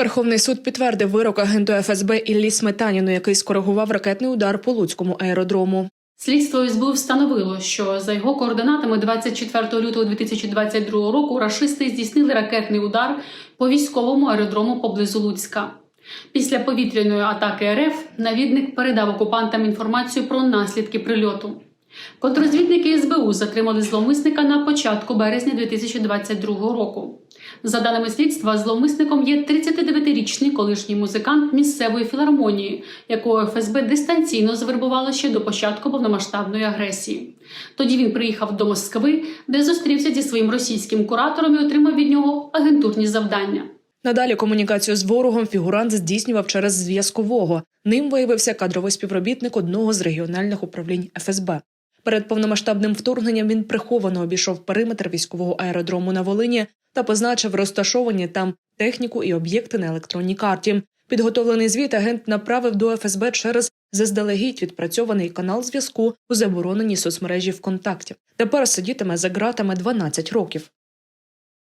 Верховний суд підтвердив вирок агенту ФСБ Іллі Сметаніну, який скоригував ракетний удар по Луцькому аеродрому. Слідство СБУ встановило, що за його координатами 24 лютого 2022 року рашисти здійснили ракетний удар по військовому аеродрому поблизу Луцька. Після повітряної атаки РФ навідник передав окупантам інформацію про наслідки прильоту. Контрозвідники СБУ затримали зловмисника на початку березня 2022 року. За даними слідства, зловмисником є 39-річний колишній музикант місцевої філармонії, якого ФСБ дистанційно завербувало ще до початку повномасштабної агресії. Тоді він приїхав до Москви, де зустрівся зі своїм російським куратором і отримав від нього агентурні завдання. Надалі комунікацію з ворогом фігурант здійснював через зв'язкового. Ним виявився кадровий співробітник одного з регіональних управлінь ФСБ. Перед повномасштабним вторгненням він приховано обійшов периметр військового аеродрому на Волині та позначив розташовані там техніку і об'єкти на електронній карті. Підготовлений звіт агент направив до ФСБ через заздалегідь відпрацьований канал зв'язку у забороненій соцмережі ВКонтакті. Тепер сидітиме за ґратами 12 років.